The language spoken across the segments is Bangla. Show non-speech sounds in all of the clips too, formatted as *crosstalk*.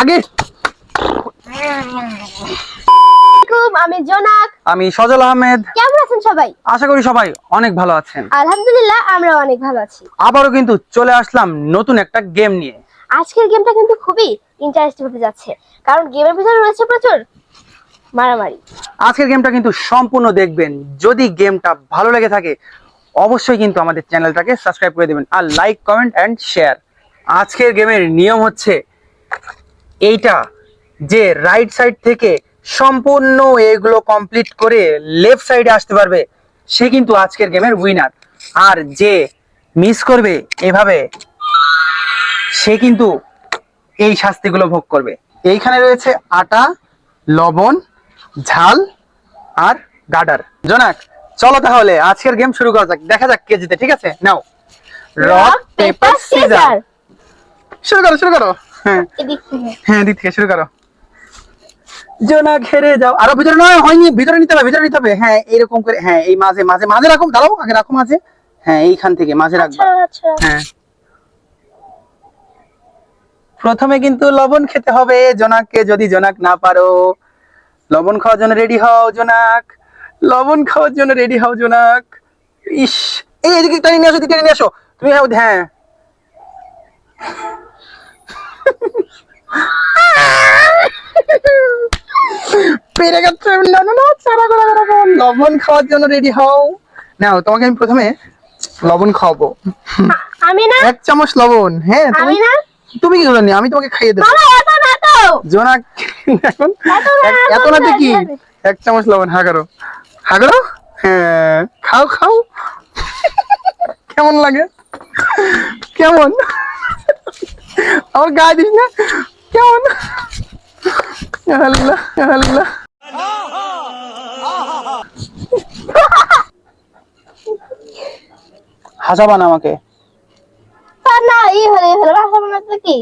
আগে। আমি জোনাক। আমি সজল আহমেদ। কেমন আছেন সবাই? আশা করি সবাই অনেক ভালো আছেন। আলহামদুলিল্লাহ আমরা অনেক ভালো আছি। আবারও কিন্তু চলে আসলাম নতুন একটা গেম নিয়ে। আজকের গেমটা কিন্তু খুবই ইন্টারেস্টিং হতে যাচ্ছে কারণ গেমের ভিতরে রয়েছে প্রচুর মারামারি। আজকের গেমটা কিন্তু সম্পূর্ণ দেখবেন। যদি গেমটা ভালো লেগে থাকে অবশ্যই কিন্তু আমাদের চ্যানেলটাকে সাবস্ক্রাইব করে দেবেন আর লাইক কমেন্ট অ্যান্ড শেয়ার আজকের গেমের নিয়ম হচ্ছে এইটা যে রাইট সাইড থেকে সম্পূর্ণ এগুলো কমপ্লিট করে লেফট সাইডে আসতে পারবে সে কিন্তু আজকের গেমের উইনার আর যে মিস করবে এভাবে সে কিন্তু এই শাস্তিগুলো ভোগ করবে। এইখানে রয়েছে আটা লবণ ঝাল আর গাডার। জনাক চলো তাহলে আজকের গেম শুরু করা যাক দেখা যাক কে জিতে ঠিক আছে? নাও। রক পেপার সিজার শুরু করো শুরু করো। হ্যাঁ। হ্যাঁ দিক থেকে শুরু করো। জোনাক হেরে যাও। আরও ভিতরে নয় হয়নি ভিতরে নিতে হবে ভিতরে নিতে হবে। হ্যাঁ এরকম করে হ্যাঁ এই মাঝে মাঝে মাঝে রাখো দাঁড়াও আগে রাখো মাঝে। হ্যাঁ এইখান থেকে মাঝে রাখবা। আচ্ছা আচ্ছা। হ্যাঁ। প্রথমে কিন্তু লবণ খেতে হবে জোনাককে যদি জোনাক না পারো। লবণ খাওয়ার জন্য রেডি হও জোনাক। লবণ খাওয়ার জন্য রেডি হও জোনাক। ইস এই এদিকে টেনে নিয়ে আসো এদিকে টেনে নিয়ে আসো। তুমি হ্যাঁ হ্যাঁ। পেরে গেছে না না না করে লবণ খাওয়ার জন্য রেডি হও। নাও তোমাকে আমি প্রথমে লবণ খাওয়াবো। আমি না? এক চামচ লবণ হ্যাঁ তুমি আমি না? তুমি কি আমি তোমাকে খাইয়ে দেবো। বাবা এত না তো জোনাক এখন এত নাতে কি এক চামচ লবণ হা করো। হা করো? হ্যাঁ খাও খাও। কেমন লাগে? কেমন? আমার গায়ে দিস না কেমন আল্লাহ আল্লাহ হাসাবা আমাকে। না ই হলে ই হলে ভাষা বানাতে কি?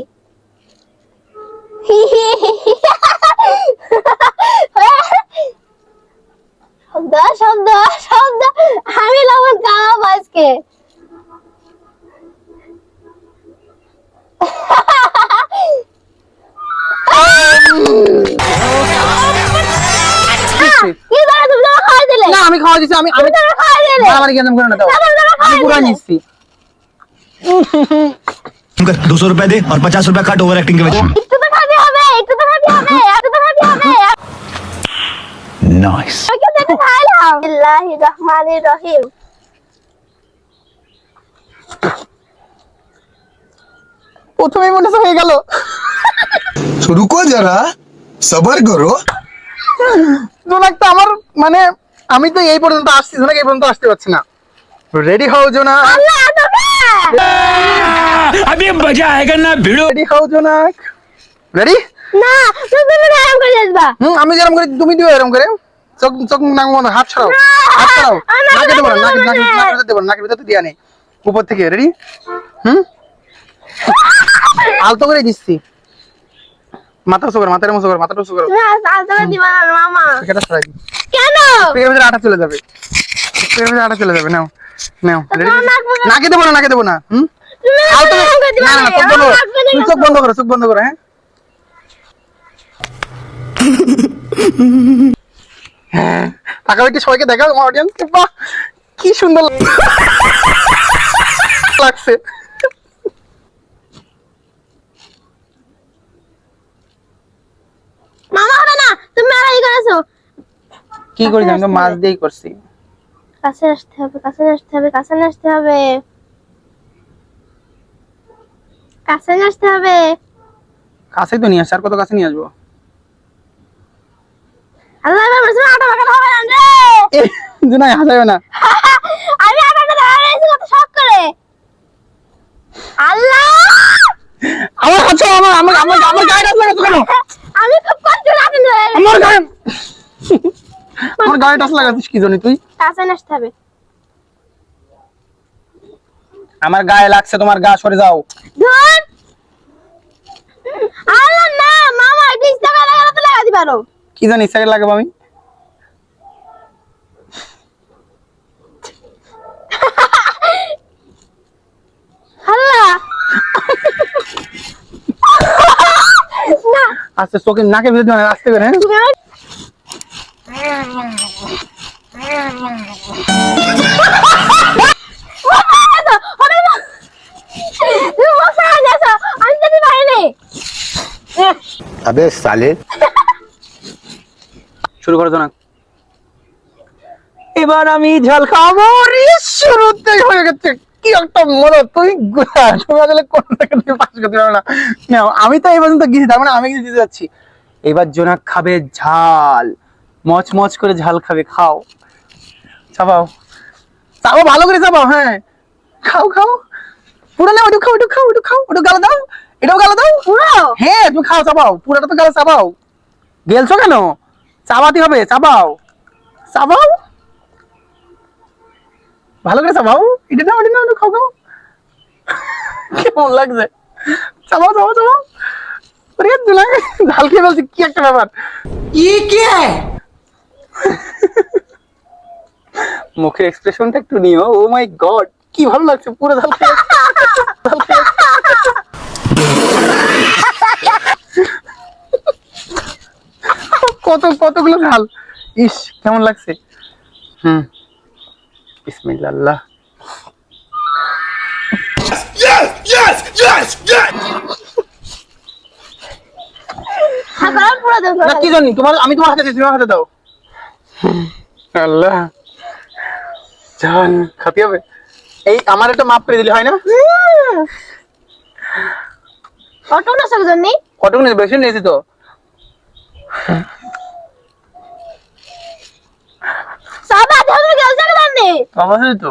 না আমি খাওয়া দিচ্ছি আমি আমি তুমি তো খাওয়াই দিলে আমার কেন করে না দাও না, না, না, আমি খাওয়াই পুরা দিলে। নিচ্ছি दो सौ रुपए दे और पचास रुपए काट ओवर एक्टिंग के वजह একটু তো খাতে হবে একটু তো খাতে হবে একটু তো খাতে হবে नाइस ওকে তো একটু খাইলাম বিসমিল্লাহির রহমানির রহিম প্রথমেই মনে হচ্ছে হয়ে গেল तो रुको जरा सबर करो জোনাকটা আমার মানে আমি তো এই পর্যন্ত আসছি না এই পর্যন্ত আসতে পারছি না। রেডি হও জোনা। আমি না রেডি হও রেডি না তুমি আরাম করে হুম আমি আরাম করে তুমি দিও আরাম করে। মন হাত হাত না। দিয়া নেই। উপর থেকে রেডি হুম? আলতো করে দিচ্ছি। মাথা উঁচু মাথার মাথাটা মাথাটা আলতো করে দিবা না মামা। কেন? পেটের ভিতরে আটা চলে যাবে। পেটের ভিতরে আটা চলে যাবে নাও নাও নাক দেবো না নাকে দেবো না হুম? তুমি আলতো করে- আরাম করে দিবা না না না চোখ বন্ধ করো। আমার নাক তুমি চোখ বন্ধ করো চোখ বন্ধ করো হ্যাঁ? হ্যাঁ। তাকাও একটু সবাইকে দেখাও আমার অডিয়েন্স বাহ কি সুন্দর লাগছে মামা হবে না তুমি আর এই করেছ কি করি আমি তো মাছ দিয়েই করছি। কাছে আসতে হবে কাছে আসতে হবে কাছে আসতে হবে। কাছে আসতে হবে। কাছে তো নিয়ে আসছে আর কত কাছে নিয়ে আসব? আল্লাহ আমার মুসলিম আটা মাখাতে হবে না রে। জোনাই হাসাবে না। *laughs* আমি আটা আটাটা ধরেছি কত শখ করে। আল্লাহ! আমার হাতে আমার আমার আমার গায়ে লাগাচ্ছ কেন? *laughs* আমি খুব কষ্ট লাগে আমার গায়ে আমার গায়ে টাচ লাগাচ্ছিস কি জন্য তুই? কাছে আসতে হবে। আমার গায়ে লাগছে তোমার গা সরে যাও। ধর! আল্লাহ না মামা ইচ্ছা করে লাগালে তো লাগাতে পারো। কি জানি ইচ্ছা লাগাবো আমি? আস্তে চোখে নাকে দিও না, আস্তে করে হ্যাঁ? শুরু করো না এবার আমি ঝাল খাব শুরুতে হয়ে গেছে। কি একটা মজা তুই না। আমি তো এই পর্যন্ত গিয়েছি তার মানে আমি গিয়ে যাচ্ছি। এবার জোনাক খাবে ঝাল। মচ মচ করে ঝাল খাবে খাও। চাবাও চাবাও ভালো করে চাবাও হ্যাঁ। খাও খাও। পুরো না ওটু খাও ওটু খাও ওটু খাও। ওটু গালা দাও এটাও গালা দাও। পুরো? হ্যাঁ তুমি খাও চাবাও পুরোটা তো গালা চাবাও গেলছো কেন? চাবাতে হবে চাবাও চাবাও ভালো করে চাবাও এটা ওটা না ওটা খাও খাও। কেমন লাগছে? চাবাও চাবাও চাবাও ওরে দুলা ঝাল খেয়ে বলছি কি একটা ব্যাপার। মুখের এক্সপ্রেশনটা একটু নিও। ও মাই গড কি ভালো লাগছে পুরো ঝাল খেয়ে। কত কতগুলো ঝাল ইস কেমন লাগছে? হুম। বিসমিল্লাহ কি জানি তোমার আমি তোমার হাতে দিচ্ছি তোমার হাতে দাও। আল্লাহ। জান খাতি হবে। এই আমার একটা মাপ করে দিলে হয় না? অটো না সব নেই কত নিয়েছি? বেশি নিয়েছি তো। সাবা ধরে জানি অবশ্যই তো।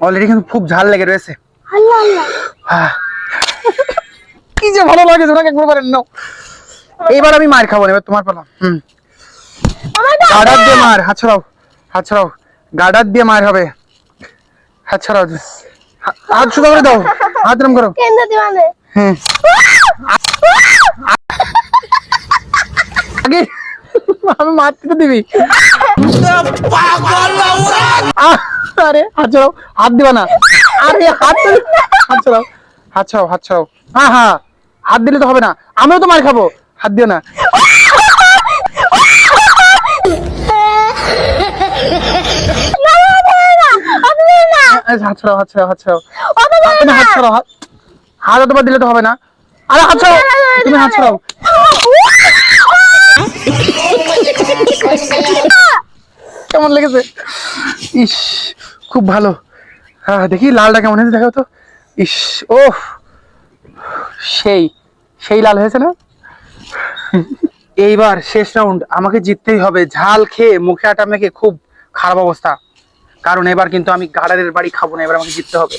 অলরেডি কিন্তু খুব ঝাল লেগে রয়েছে। কি যে ভালো লাগে তোমাকে একবার করেন নাও। এইবার আমি মার খাব না এবার তোমার পালা। হুম। না গার্ডার দিয়ে মার হাত ছড়াও হাত ছড়াও গাডার দিয়ে মার হবে। হাত ছড়াও হাত শুধু করে দাও। হাত রম করো। হ্যাঁ আগে আমি মারতে দিবি? আরে, হাত ছড়াও, হাত দিবা না। আরে, হাত হাত ছড়াও হাত ছড়াও হাত ছড়াও। হ্যাঁ হ্যাঁ হাত দিলে তো হবে না। আমিও তো মার খাব। হাত দিও না। হাত ছড়াও হাত ছড়াও হাত ছড়াও। হাত ছড়াও, হাত অতবার দিলে তো হবে না। আরে, হাত ছড়াও, তুমি হাত ছড়াও। কেমন লেগেছে? ইস, খুব ভালো। হ্যাঁ দেখি লালটা কেমন হয়েছে, দেখাও তো। ইস ও সেই সেই লাল হয়েছে না? এইবার শেষ রাউন্ড, আমাকে জিততেই হবে। ঝাল খেয়ে মুখে আটা মেখে খুব খারাপ অবস্থা। কারণ এবার কিন্তু আমি গার্ডারের বাড়ি খাব না, এবার আমাকে জিততে হবে।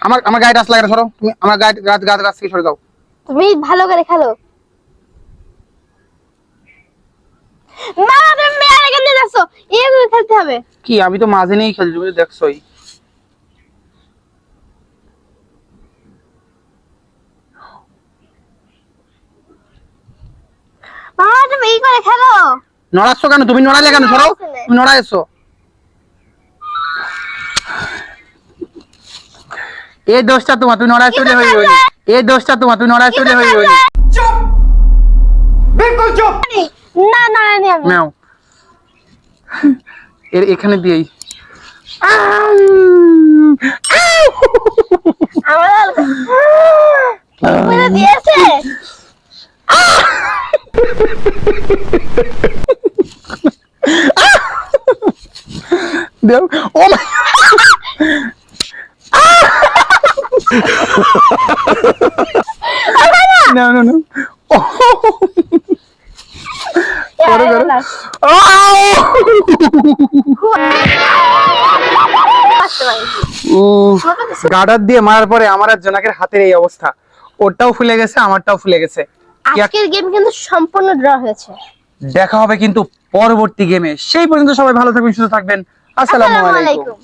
আমার আমার গায়ে গাছ লাগে না, সরো। তুমি আমার গায়ে গাছ গাছ গাছ থেকে সরে দাও তুমি ভালো করে খেলো। না তুমি মেয়ারে কেন যাচ্ছ। এইগুলো খেলতে হবে। কি আমি তো মাঝে নিয়েই খেলছি তুমি দেখছোই। মামা তুমি এই করে খেলো। নড়াচ্ছ কেন? তুমি নড়ালে কেন? সরো। তুমি নড়া এই দোষটা তোমার তুমি নড়াই চলে হয়ে হয়ে এই দোষটা তোমার তুমি নড়াই চলে হয়ে হয়ে না না না আমি নাও। এর এখানে দিয়েই। দিয়েছে। দেও ও মাই না না না লাস্ট *laughs* গার্ডার দিয়ে মারার পরে আমার আর জোনাকের হাতের এই অবস্থা। ওরটাও ফুলে গেছে আমারটাও ফুলে গেছে। আজকের গেম কিন্তু সম্পূর্ণ ড্র হয়েছে। দেখা হবে কিন্তু পরবর্তী গেমে সেই পর্যন্ত সবাই ভালো থাকবেন সুস্থ থাকবেন। আসসালামু আলাইকুম।